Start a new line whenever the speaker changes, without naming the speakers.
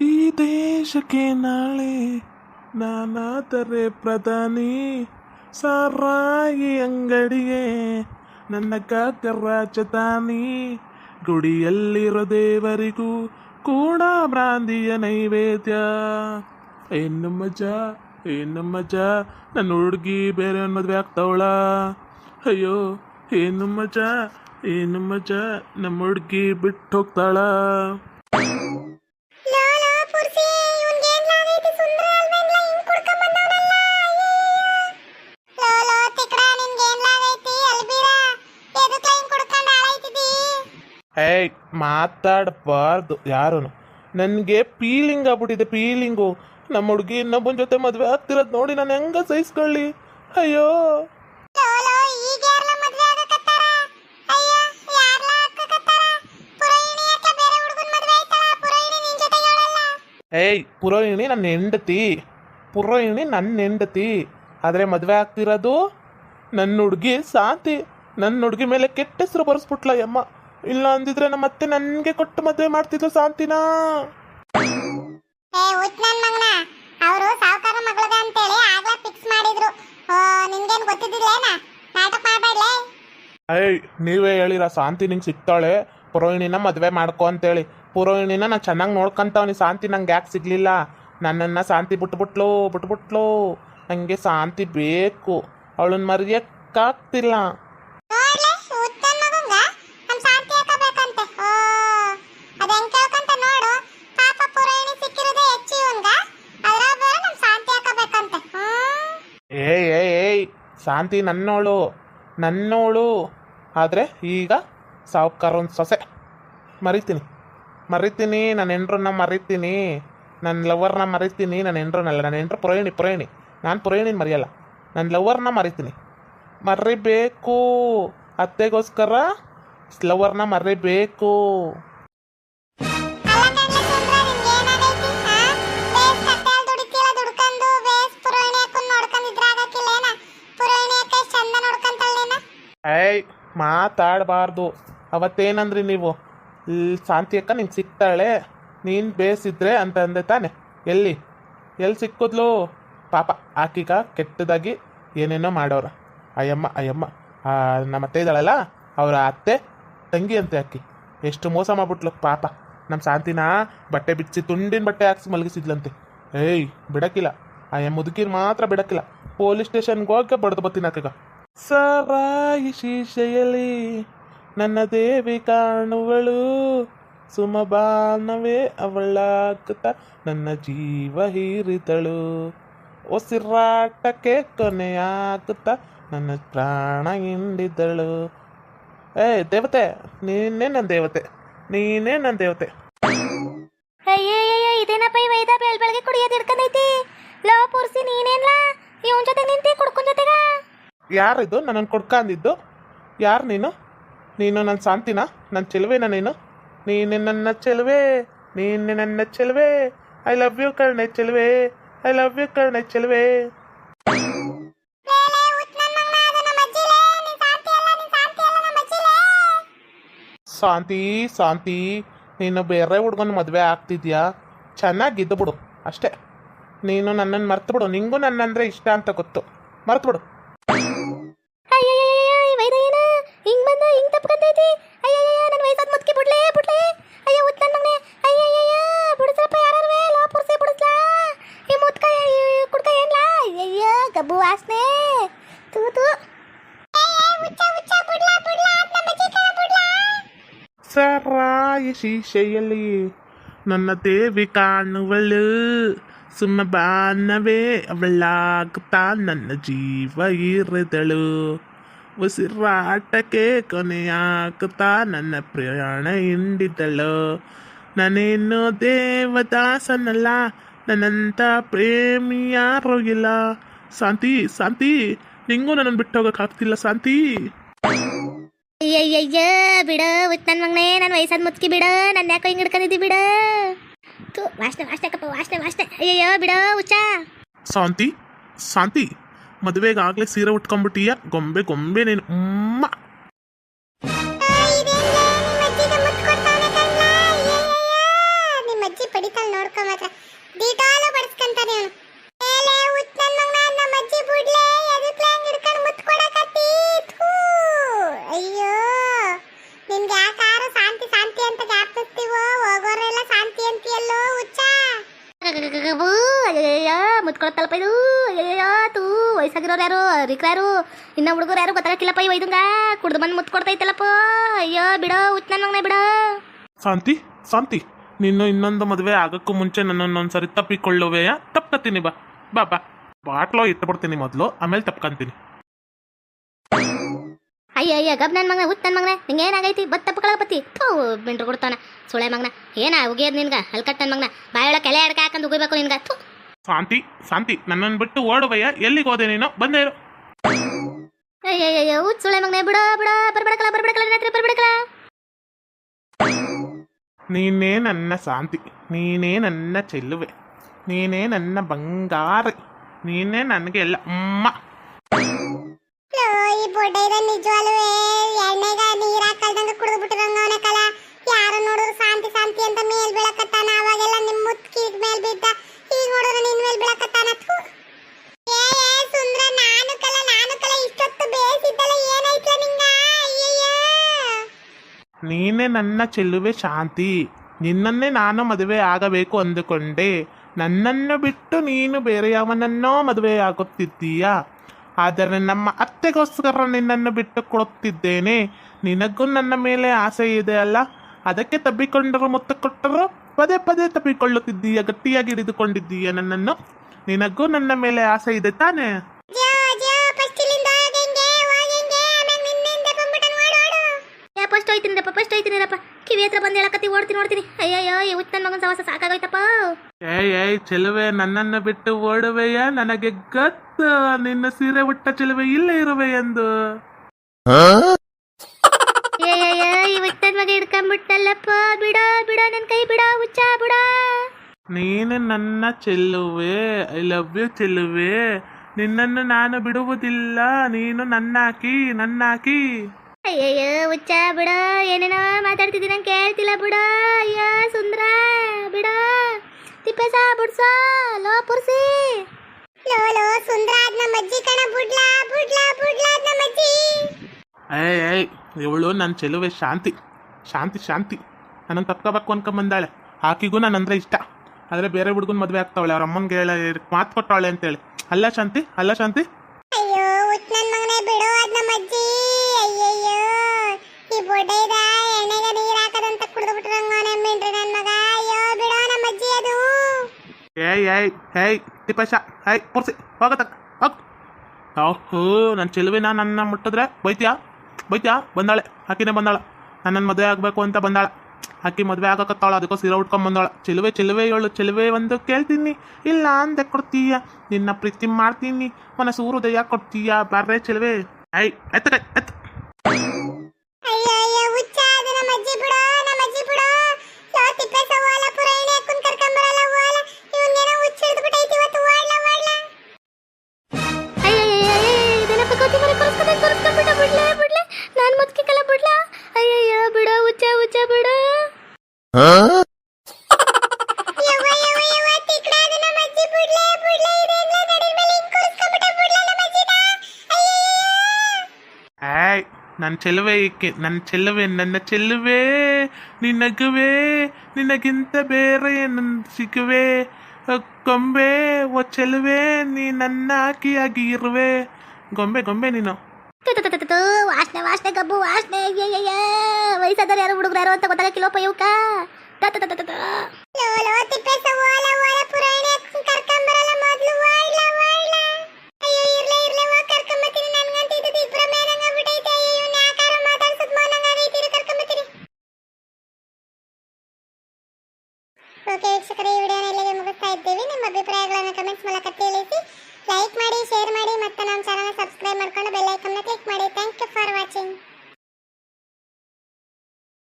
ಈ ದೇಶಕ್ಕೆ ನಾಳೆ ನಾನಾದರೆ ಪ್ರಧಾನಿ ಸಾರಾಯಿ ಅಂಗಡಿಗೆ ನನ್ನ ಕಾಕ ರಾಜಧಾನಿ. ಗುಡಿಯಲ್ಲಿರೋ ದೇವರಿಗೂ ಕೂಡ ಬ್ರಾಂದಿಯ ನೈವೇದ್ಯ. ಏನು ಮಜಾ ಏನು ಮಜಾ ನನ್ನ ಹುಡುಗಿ ಬೇರೆ ಮದುವೆ ಆಗ್ತಾವಳ. ಅಯ್ಯೋ ಏನು ಮಜಾ ಏನು ಮಜಾ ನಮ್ಮ ಹುಡುಗಿ ಬಿಟ್ಟು ಹೋಗ್ತಾಳ. ಏಯ್ ಮಾತಾಡಬಾರ್ದು ಯಾರು ನನಗೆ ಫೀಲಿಂಗ್ ಆಗ್ಬಿಟ್ಟಿದೆ ಪೀಲಿಂಗು ನಮ್ಮ ಹುಡುಗಿ ಇನ್ನೊಬ್ಬನ ಜೊತೆ ಮದುವೆ ಆಗ್ತಿರೋದು ನೋಡಿ ನಾನು ಹೆಂಗ ಸಹಿಸ್ಕೊಳ್ಳಿ. ಅಯ್ಯೋ. ಏಯ್ ಪುರೋಹಿಣಿ ನನ್ನ ಹೆಂಡತಿ. ಪುರೋಹಿಣಿ ನನ್ನ ಹೆಂಡತಿ. ಆದರೆ ಮದುವೆ ಆಗ್ತಿರೋದು ನನ್ನ ಹುಡುಗಿ ಸಾಂತಿ. ನನ್ನ ಹುಡುಗಿ ಮೇಲೆ ಕೆಟ್ಟ ಹೆಸರು ಬರೆಸ್ಬಿಟ್ಲ ಯಮ್ಮ. ಇಲ್ಲ ಅಂದಿದ್ರೆ ನಮ್ಮ ಅತ್ತೆ ನನಗೆ ಕೊಟ್ಟು ಮದುವೆ ಮಾಡ್ತಿದ್ರು ಶಾಂತಿನಾ.
ಏ ಉತ್ ನನ್ ಮಗನ. ಅವರು ಸಾವುಕಾರ ಮಗಳದ ಅಂತೇಳಿ ಆಗ್ಲೇ ಫಿಕ್ಸ್ ಮಾಡಿದ್ರು. ಆ, ನಿನ್ಗೇನ್ ಗೊತ್ತಿದ್ದಿಲ್ಲೇನ ನಾಟಕ ಮಾಡ್ಬೇಡ್ಲೇ
ಏಯ್ ನೀವೇ ಹೇಳಿರ ಶಾಂತಿ ನಿಂಗೆ ಸಿಗ್ತಾಳೆ. ಪುರೋಹಿಣಿನ ಮದುವೆ ಮಾಡ್ಕೊ ಅಂತೇಳಿ. ಪುರೋಹಿಣಿನ ನಾನು ಚೆನ್ನಾಗಿ ನೋಡ್ಕೊಂತವನಿ. ಶಾಂತಿ ನಂಗೆ ಯಾಕೆ ಸಿಗ್ಲಿಲ್ಲ? ನನ್ನನ್ನು ಶಾಂತಿ ಬಿಟ್ಬಿಟ್ಲು ಬಿಟ್ಬಿಟ್ಲು. ನನಗೆ ಶಾಂತಿ ಬೇಕು. ಅವಳನ್ನ ಮರೆಯಕ್ಕಾಗ್ತಿಲ್ಲ
ನೋಡ್ಲೆ ಉತ್ತನ್ ಮಗಂಗ ನಮ್ ಶಾಂತಿ ಹಾಕಬೇಕಂತೆ ಓ ಅದ್ ಹೆಂಗ್ ಕೇಳ್ಕಂತ ನೋಡು ಪಾಪ ಪುರಾಣಿ ಸಿಕ್ಕಿರೋದೇ ಹೆಚ್ಚು ಇವನ್ಗ ಅದ್ರಾಗ ಬೇರೆ ನಮ್ ಶಾಂತಿ ಹಾಕಬೇಕಂತೆ ಹ್ಮ್
ಏಯ್ ಏಯ್ ಏಯ್ ಶಾಂತಿ ನನ್ನೋಳು ನನ್ನೋಳು. ಆದರೆ ಈಗ ಸಾವುಕಾರೊಂದು ಸೊಸೆ. ಮರಿತೀನಿ. ಮರಿತೀನಿ, ನನ್ನ ಹೆಂಡ್ರನ್ನ ಮರಿತೀನಿ. ನನ್ನ ಲವರ್ನ ಮರಿತೀನಿ, ನನ್ನ ಹೆಂಡ್ರನ್ನಲ್ಲ ನನ್ನ ಹೆಂಡ್ರು ಪುರೋಹಿಣಿ ಪುರೋಹಿಣಿ. ನಾನು ಪುರೋಹಿಣಿನ ಮರೆಯಲ್ಲ. ನನ್ನ ಲವರ್ನ ಮರಿತೀನಿ. ಮರಿಬೇಕು. ಅತ್ತೆಗೋಸ್ಕರ ಲವರ್ನ ಮರಿಬೇಕು. ಮಾತಾಡಬಾರ್ದು. ಅವತ್ತೇನಂದ್ರಿ ನೀವು? ಶಾಂತಿ ಅಕ್ಕ ನಿಂಗೆ ಸಿಗ್ತಾಳೆ ನೀನು ಬೇಸಿದ್ರೆ ಅಂತ ಅಂದೆ ತಾನೆ. ಎಲ್ಲಿ? ಎಲ್ಲಿ ಸಿಕ್ಕಿದ್ಲು? ಪಾಪ, ಆಕೀಗ ಕೆಟ್ಟದಾಗಿ ಏನೇನೋ ಮಾಡೋರ. ಅಯ್ಯಮ್ಮ ಅಯ್ಯಮ್ಮ. ನಮ್ಮ ಅತ್ತೆ ಇದ್ದಾಳಲ್ಲ? ಅವರ ಅತ್ತೆ, ತಂಗಿ ಅಂತೆ ಅಕ್ಕಿ ಎಷ್ಟು ಮೋಸ ಮಾಡ್ಬಿಟ್ಲು. ಪಾಪ. ನಮ್ಮ ಶಾಂತಿನ ಬಟ್ಟೆ ಬಿಚ್ಚಿ ತುಂಡಿನ ಬಟ್ಟೆ ಹಾಕ್ಸಿ ಮಲಗಿಸಿದ್ಲಂತೆ. ಏಯ್, ಬಿಡಕ್ಕಿಲ್ಲ. ಆ ಮುದುಕಿನ ಮಾತ್ರ ಬಿಡಕ್ಕಿಲ್ಲ. ಪೊಲೀಸ್ ಸ್ಟೇಷನ್ಗೆ ಹೋಗಿ ಬಡ್ದು ಬರ್ತೀನಿ ಆಕೆಗ. ಸರಾಯಿ ಶೀಶೆಯಲ್ಲಿ ನನ್ನ ದೇವಿ ಕಾಣುವಳು. ಸುಮಬಾನವೇ ಅವಳಾಗುತ್ತ ನನ್ನ ಜೀವ ಹೀರಿದಳು. ಉಸಿರಾಟಕ್ಕೆ ಕೊನೆಯಾಗುತ್ತ ನನ್ನ ಪ್ರಾಣ ಹಿಂಡಿದಳು. ಏ, ದೇವತೆ, ನೀನೇ ನನ್ನ ದೇವತೆ, ನೀನೇ ನನ್ನ ದೇವತೆ.
ಅಯ್ಯಯ್ಯ ಇದೇನಪ್ಪ ಈ ವೈದ ಬೆಳ್ ಬೆಳಗ್ಗೆ ಕುಡಿಯೋದು ಹಿಡ್ಕೊಂಡೈತಿ. ಲೋ, ಪುರ್ಸಿ, ನೀನೇನ್ಲ? ಇವನ್ ಜೊತೆ ಜೊತೆಗ
ಯಾರಿದು? ನನ್ನನ್ನು ಕೊಡ್ಕಂದಿದ್ದು. ಯಾರು ನೀನು? ನೀನು ನನ್ನ ಶಾಂತಿನ? ನನ್ನ ಚೆಲುವೆನ ನೀನು? ನೀನು ನನ್ನ ಚೆಲುವೆ. ನೀನು ನನ್ನ ಚೆಲುವೆ. ಐ ಲವ್ ಯು ಕರ್ಣೆ ಚೆಲುವೆ. ಐ ಲವ್ ಯು ಕರ್ಣೆ ಚೆಲುವೆ.
ಶಾಂತಿ ಶಾಂತಿ
ನೀನು ಬೇರೆ ಹುಡ್ಗನ ಮದುವೆ ಆಗ್ತಿದ್ಯಾ? ಚೆನ್ನಾಗಿದ್ದು ಬಿಡು ಅಷ್ಟೇ. ನೀನು ನನ್ನನ್ನು ಮರ್ತು ಬಿಡು ನಿಂಗೂ ನನ್ನಂದ್ರೆ ಇಷ್ಟ ಅಂತ ಗೊತ್ತು. ಮರ್ತು ಬಿಡು
ಬಂದ ಅಯ್ಯಯ್ಯ ನನ್ನ ವಯಸ್ಸಾದ ಮುದ್ಕಿ ಬಿಡ್ಲೇ ಬಿಡ್ಲೇ. ಅಯ್ಯ, ಉತ್ ನನ್ ಮಗನೇ. ಅಯ್ಯಯ್ಯಯ್ಯ, ಬಿಡಿಸ್ರಪ್ಪ ಯಾರೇ ಲೋ ಪುರ್ಸೆ, ಬಿಡಿಸ್ಲಾ? ಈ ಮುದ್ಕ ಕುಡ್ಕ ಏನ್ಲಾ? ಅಯ್ಯಯ್ಯ, ಗಬ್ಬು ವಾಸನೆ. ತೂ ತೂ
ಸರಾಯಿ ಶೀಶೆಯಲ್ಲಿ ನನ್ನ ದೇವಿ ಕಾಣುವಳು. ಸುಮ್ಮ ಬಾನವೇ ಅವಳಾಗುತ್ತಾ ನನ್ನ ಜೀವ ಇರಿದಳು. ಉಸಿರಾಟಕ್ಕೆ ಕೊನೆಯಾಗುತ್ತಾ ನನ್ನ ಪ್ರಯಾಣ ಹಿಂಡಿದಳು ನಾನೇನು ದೇವದಾಸನಲ್ಲ ನನ್ನಂಥ ಪ್ರೇಮಿ ಯಾರೂ ಇಲ್ಲ ಶಾಂತಿ ಶಾಂತಿ ನಿಂಗೂ ನನ್ನ ಬಿಟ್ಟು ಹೋಗೋಕ್ಕಾಗ್ತಿಲ್ಲ ಶಾಂತಿ.
ಅಯ್ಯಯ್ಯಯ್ಯ ಬಿಡ ಉತ್ ನನ್ ಮಗನೇ ನನ್ನ ವಯಸ್ಸಾದ ಮುತ್ಕಿ ಬಿಡ ನನ್ನ ಯಾಕೋ ಹಿಂಗ್ ಹಿಡ್ಕೊಂಡಿದ್ದಿ ಬಿಡ. ತು ವಾಸನೆ ವಾಸನೆ ಕಪ್ಪ ವಾಸನೆ ವಾಸನೆ. ಅಯ್ಯಯ್ಯೋ ಬಿಡ ಉಚ್ಚ
ಶಾಂತಿ ಶಾಂತಿ. ಮದುವೆಗೆ ಆಗ್ಲೇ ಸೀರೆ ಉಟ್ಕೊಂಡ್ಬಿಟ್ಟೀಯ ಗೊಂಬೆ ಗೊಂಬೆ ನೀನು
ಅಯ್ಯಯ್ಯ ಮುತ್ಕೊಳತ್ತಲ್ಲಪ್ಪ ಇದು ವಯಸ್ಸಾಗಿರೋರು ಯಾರು? ರಿಕ್ರಾರು ಇನ್ನ ಹುಡುಗರು ಯಾರು ಗೊತ್ತಾಗಕ್ಕಿಲ್ಲಪ್ಪ ಇವ ಇದಂಗ ಕುಡ್ದು ಬಂದು ಮುತ್ತು ಕೊಡ್ತೈತಲ್ಲಪ್ಪ. ಅಯ್ಯೋ ಬಿಡೋ ನನ್ನ ಮಗನೇ ಬಿಡೋ.
ಶಾಂತಿ ಶಾಂತಿ. ನಿನ್ನ ಇನ್ನೊಂದು ಮದುವೆ ಆಗಕ್ಕೂ ಮುಂಚೆ ನನ್ನನ್ನು ಒಂದ್ಸರಿ ತಪ್ಪಿಕೊಳ್ಳುವೆಯಾ ತಪ್ಕತ್ತೀನಿ ಬಾ. ಬಾ ಬಾ. ಬಾಟ್ಲೋ ಇಟ್ಬಿಡ್ತೀನಿ ಮೊದಲು ಆಮೇಲೆ ತಪ್ಕಂತೀನಿ.
ಅಯ್ಯ ಅಯ್ಯ ಗಬ್ ನನ್ನ ಮಗನ ಉತ್ ನನ್ನ ಮಗನ ನಿಂಗೆ ಏನಾಗೈತಿ ಬತ್ ತಪ್ಪಗಳ ಬತ್ತಿ ಥೂ ಬಿಂಡ್ರು ಕೊಡ್ತಾನ ಸುಳೆ ಮಗನ. ಏನ ಉಗಿಯದ್ ನಿನ್ಗ? ಹಲ್ಕಟ್ ನನ್ನ ಮಗನ. ಬಾಯೊಳಗೆ ಕೆಲೆ ಅಡ್ಕ ಹಾಕೊಂಡು ಉಗಿಬೇಕು ನಿನ್ಗ. ಥೂ.
ಶಾಂತಿ ಶಾಂತಿ. ನನ್ನನ್ನು ಬಿಟ್ಟು ಓಡುವಯ್ಯ ಎಲ್ಲಿಗೆ ಹೋದೆ ನೀನು? ಬಂದೇ ಇರು.
ಅಯ್ಯಯ್ಯ ಹುಚ್ಚ ಸುಳೆ ಮಗನೇ ಬಿಡ ಬಿಡ. ಬರ್ಬಿಡಕಲ್ಲ ನನ್ನ ಹತ್ರ ಬರ್ಬಿಡಕಲ್ಲ.
ನೀನೇ ನನ್ನ ಶಾಂತಿ ನೀನೇ ನನ್ನ ಚೆಲ್ಲುವೆ ನೀನೇ ನನ್ನ ಬಂಗಾರ ನೀನೇ ನನಗೆ ಎಲ್ಲ ಅಮ್ಮ.
ಈ ಬೊಡ್ಡ ನಿಜವಾಲ್ವೇ ಎಣ್ಣೆಗ ನೀರ ಹಾಕಲ್ದಂಗ ಕುಡಿದು ಬಿಟ್ಟಿರಂಗ ನೀನೇ
ನನ್ನ ಚೆಲುವೆ ಶಾಂತಿ. ನಿನ್ನನ್ನೇ ನಾನು ಮದುವೆ ಆಗಬೇಕು ಅಂದುಕೊಂಡೆ. ನನ್ನನ್ನು ಬಿಟ್ಟು ನೀನು ಬೇರೆಯವನನ್ನೋ ಮದುವೆ ಆಗುತ್ತಿದ್ದೀಯಾ. ಆದರೆ ನಮ್ಮ ಅತ್ತೆಗೋಸ್ಕರ ನಿನ್ನನ್ನು ಬಿಟ್ಟು ಕೊಡುತ್ತಿದ್ದೇನೆ. ನಿನಗೂ ನನ್ನ ಮೇಲೆ ಆಸೆ ಇದೆ ಅಲ್ಲ? ಅದಕ್ಕೆ ತಬ್ಬಿಕೊಂಡರು ಮುತ್ತು ಕೊಟ್ಟರು ಪದೇ ಪದೇ ತಬ್ಬಿಕೊಳ್ಳುತ್ತಿದ್ದೀಯ, ಗಟ್ಟಿಯಾಗಿ ಹಿಡಿದುಕೊಂಡಿದ್ದೀಯ ನನ್ನನ್ನು? ನಿನಗೂ ನನ್ನ ಮೇಲೆ ಆಸೆ ಇದೆ ತಾನೇ?
ಓಡ್ತೀನಿ ಅಯ್ಯಯ್ಯೋ ಹುಚ್ಚ ನನ್ನ ಮಗನ ಸವಾಸ ಸಾಕಾಗೋಯ್ತಪ್ಪ.
ಏಯ್ ಏಯ್ ಚೆಲುವೆ ನನ್ನನ್ನು ಬಿಟ್ಟು ಓಡುವೆಯ? ನನಗೆ ಗೊತ್ತು. ನಿನ್ನ ಸೀರೆ ಉಟ್ಟ ಚೆಲುವೆ ಇಲ್ಲೇ ಇರುವೆ ಎಂದು.
ಅಯ್ಯಯ್ಯೋ ಈ ಹುಚ್ಚನ ಮಗ ಹಿಡ್ಕೊಂಡ್ಬಿಟ್ಟಲ್ಲಪ್ಪ. ಬಿಡ ಬಿಡ ನನ್ನ ಕೈ ಬಿಡ ಹುಚ್ಚ ಬಿಡ.
ನೀನು ನನ್ನ ಚೆಲುವೆ. ಐ ಲವ್ ಯು ಚೆಲುವೆ. ನಿನ್ನನ್ನು ನಾನು ಬಿಡುವುದಿಲ್ಲ. ನೀನು ನನ್ನಾಕಿ ನನ್ನಾಕಿ.
ಅಯ್ಯಯ್ಯೋ ಹುಚ್ಚ ಬಿಡ. ಏನೇನೋ ಮಾತಾಡ್ತಿದ್ದೀನಿ ನಂಗೆ ಕೇಳ್ತಿಲ್ಲ ಬಿಡ. ಅಯ್ಯೋ ಸುಂದ್ರ ಬಿಡ. ತಿಪ್ಪೇಸ ಬುಡ್ಸ ಲೋ ಪುರ್ಸಿ. ಲೋ ಲೋ ಸುಂದ್ರ ಅದ್ ನಮ್ಮ ಅಜ್ಜಿ ಕಣ ಬುಡ್ಲಾ ಬುಡ್ಲಾ ಬುಡ್ಲಾ ಅದ್ ನಮ್ಮ ಅಜ್ಜಿ.
ಏಯ್ ಏಯ್ ಇವಳು ನನ್ನ ಚೆಲುವೆ ಶಾಂತಿ. ಶಾಂತಿ ಶಾಂತಿ. ನನ್ನನ್ನು ತಪ್ಕೋಬೇಕು ಅನ್ಕೊಂಬಂದಾಳೆ. ಆಕಿಗೂ ನಾನು ಅಂದರೆ ಇಷ್ಟ. ಆದರೆ ಬೇರೆ ಹುಡುಗನ ಮದುವೆ ಆಗ್ತಾವಳೆ. ಅವ್ರ ಅಮ್ಮನಿಗೆ ಹೇಳ ಮಾತು ಕೊಟ್ಟವಳೆ ಅಂತೇಳಿ. ಅಲ್ಲ ಶಾಂತಿ ಅಲ್ಲ ಶಾಂತಿ.
ಅಯ್ಯೋ ಹುಚ್ಚ ನನ್ ಮಗನೇ ಬಿಡು ಅದ್ ನಮ್ಮ ಅಜ್ಜಿ.
ಏಯ್ ಏಯ್ ಹೇಯ್ ತಿಪ್ಪೇಶ ಹೇಯ್ ಪುರ್ಸಿ ಹೋಗತ್ತ ಹೋಗ್. ಹೋ ನನ್ನ ಚೆಲುವಿನ ನನ್ನ ಮುಟ್ಟಿದ್ರೆ ಬೈತ್ಯಾ? ಬೈತ್ಯಾ? ಬಂದಾಳೆ, ಆಕಿನೇ ಬಂದಾಳ. ನನ್ನನ್ನು ಮದುವೆ ಆಗಬೇಕು ಅಂತ ಬಂದಾಳ. ಆಕಿ ಮದುವೆ ಆಗಕತ್ತಾಳ ಅದಕ್ಕೂ ಸೀರೆ ಉಟ್ಕೊಂಡ್ ಬಂದಾಳ. ಚೆಲುವೆ ಚೆಲುವೆ ಹೇಳು ಚೆಲುವೆ ಒಂದು ಕೇಳ್ತೀನಿ. ಇಲ್ಲ ಅಂದೆ ಕೊಡ್ತೀಯ? ನಿನ್ನ ಪ್ರೀತಿ ಮಾಡ್ತೀನಿ. ಮನಸ್ಸು ಹೃದಯ ಕೊಡ್ತೀಯ? ಬರ್ರೆ ಚೆಲುವೆ. ಐ ಎತ್ತ ಎತ್ತ. ನನ್ನ ಚೆಲುವೆ ನನ್ನ ಚೆಲುವೆ ನನ್ನ ಚೆಲುವೆ ನಿನಗುವೆ ನಿನಗಿಂತ ಬೇರೆ ನನ್ನ ಸಿಗುವೆ? ಗೊಂಬೆ ಓ ಚೆಲುವೆ ನೀ ನನ್ನ ಆಕಿಯಾಗಿ ಇರುವೆ ಗೊಂಬೆ ಗೊಂಬೆ ನೀನು.
ವಾಸನೆ ವಾಸನೆ ಗಬ್ಬು ವಾಸನೆ ವಯಸ್ಸಾದವ್ರು ಯಾರು ಹುಡುಗರು ಯಾರು ಅಂತ ಗೊತ್ತಾಗಕ್ಕಿಲ್ಲೋ ಪಯ್ಯವ್ಕ ಅಭಿಪ್ರಾಯವನ್ನು ಕಮೆಂಟ್ಸ್ ಮೂಲಕ ತಿಳಿಸಿ ಲೈಕ್ ಮಾಡಿ ಶೇರ್ ಮಾಡಿ, ಮತ್ತು ನಮ್ಮ ಚಾನಲ್ ಸಬ್ಸ್ಕ್ರೈಬ್ ಮಾಡ್ಕೊಂಡು ಬೆಲ್ ಐಕನ್ನ ಕ್ಲಿಕ್ ಮಾಡಿ. Thank you for watching